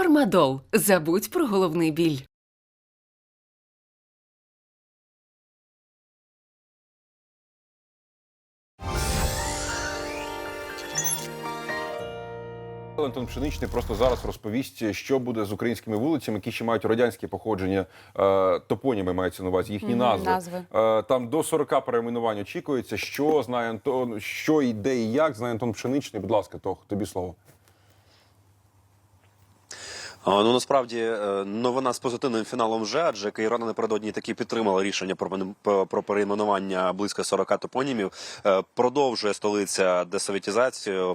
Фармадол. Забудь про головний біль. Антон Пшеничний просто зараз розповість, що буде з українськими вулицями, які ще мають радянське походження, е, топоніми мається на увазі, їхні назви. назви. Е, там до 40 перейменувань очікується. Що знає Антон, що йде і як знає Антон Пшеничний. Будь ласка, Тох, тобі слово. Ну насправді е, новина з позитивним фіналом вже, адже Кайрана напередодні таки підтримала рішення про про- перейменування близько 40 топонімів. Е, Продовжує столиця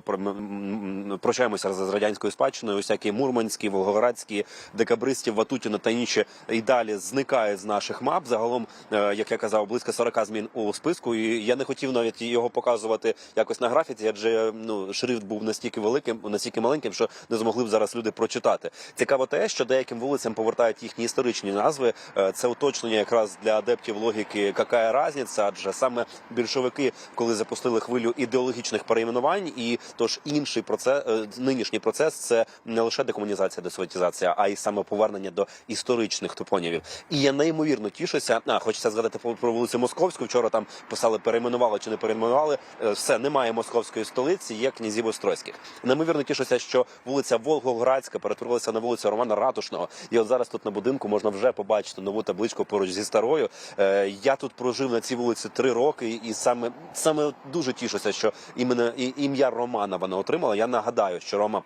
м- Прощаємося з радянською спадщиною. Усякі мурманські, волгоградські, декабристів, Ватутіна та інші і далі зникають з наших мап. Загалом, е, як я казав, близько 40 змін у списку. І я не хотів навіть його показувати якось на графіці, адже ну шрифт був настільки великим, настільки маленьким, що не змогли б зараз люди прочитати. Цікаво те, що деяким вулицям повертають їхні історичні назви. Е, Це уточнення якраз для адептів логіки «какая разниця», адже саме більшовики, коли запустили хвилю ідеологічних перейменувань, і тож інший процес, е, нинішній процес це не лише декомунізація, десоветізація, а й саме повернення до історичних топонімів. І я неймовірно тішуся. А хочеться згадати про- вулицю Московську. Вчора там писали перейменували чи не перейменували. Е, Все немає московської столиці, є князів Острозьких. Неймовірно тішуся, що вулиця Волгоградська перетворилася на вулицю Романа Ратушного. І от зараз тут на будинку можна вже побачити нову табличку поруч зі старою. Е, Я тут прожив на цій вулиці три роки, і саме саме дуже тішуся, що іменно ім'я Романа вона отримала. Я нагадаю, що Рома.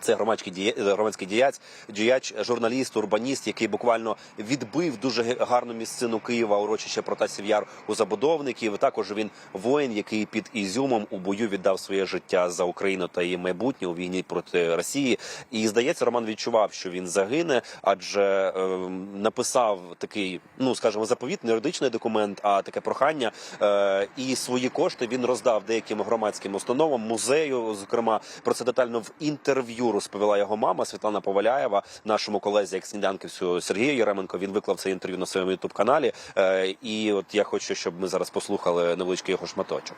Це громадський діє... громадський діяч, діяч, журналіст, урбаніст, який буквально відбив дуже гарну місцину Києва, урочище Протасів Яр у забудовників. Також він воїн, який під Ізюмом у бою віддав своє життя за Україну та її майбутнє у війні проти Росії. І здається, Роман відчував, що він загине, адже е, написав такий, ну скажімо, заповіт, не юридичний документ, а таке прохання. Е, і свої кошти він роздав деяким громадським установам, музею. Зокрема, про це детально в інтерв'ю розповіла його мама Світлана Поваляєва, нашому колезі як сніданківцю Сергію Єременко. Він виклав це інтерв'ю на своєму ютуб каналі. Е, і от я хочу, щоб ми зараз послухали невеличкий його шматочок.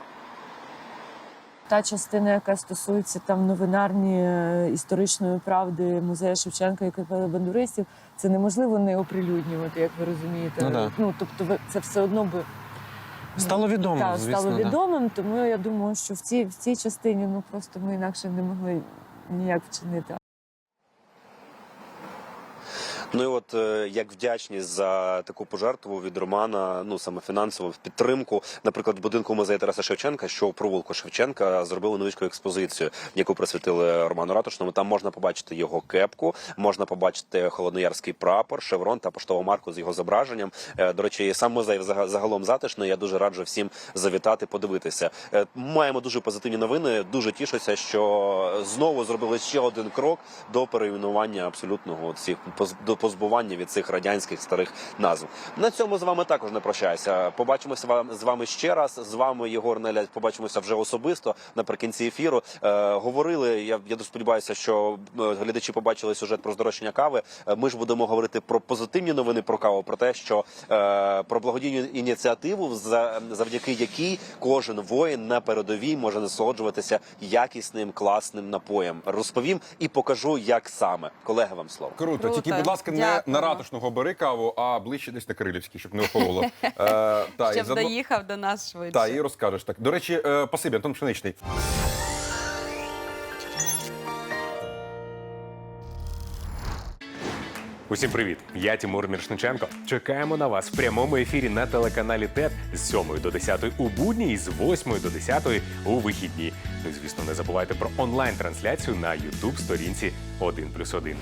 Та частина, яка стосується там новинарні е, історичної правди музею Шевченка і капели бандуристів, це неможливо не оприлюднювати, як ви розумієте. Ну да. тобто це все одно би Стало відомо, та, звісно. стало да. Тому я думаю, що в цій в цій частині ну просто ми інакше не могли nie jak wciągnięty. Ну і от е, як вдячність за таку пожертву від Романа, ну саме фінансову підтримку, наприклад, в будинку музею Тараса Шевченка, що у провулку Шевченка зробили невеличку експозицію, яку присвятили Роману Ратушному. Там можна побачити його кепку, можна побачити холодноярський прапор, шеврон та поштову марку з його зображенням. Е, До речі, сам музей загалом затишний. Я дуже раджу всім завітати, подивитися. Е, Маємо дуже позитивні новини. Дуже тішуся, що знову зробили ще один крок до перейменування абсолютного цих до позбування від цих радянських старих назв. На цьому з вами також не прощаюся. Побачимося вам з вами ще раз. З вами Єгор Неля. Побачимося вже особисто наприкінці ефіру. Е, говорили. Я, я дуже сподіваюся, що е, глядачі побачили сюжет про здорожчання кави. Е, Ми ж будемо говорити про позитивні новини про каву, про те, що е, про благодійну ініціативу, за- завдяки якій кожен воїн на передовій може насолоджуватися якісним класним напоєм. Розповім і покажу, як саме. Колеги, вам слово. Круто. Круто. Тільки, будь ласка, не Дякуємо. на ратушного бери каву, а ближче десь на Кирилівський, щоб не охололо. Е, та, і Щоб заодно- доїхав до нас швидше. Та, і розкажеш так. До речі, е, спасибі, Антон Пшеничний. Усім привіт! Я Тимур Міршниченко. Чекаємо на вас в прямому ефірі на телеканалі ТЕТ з 7 до 10 у будні і з 8 до 10 у вихідні. Ну і звісно, не забувайте про онлайн-трансляцію на youtube сторінці 1+,1.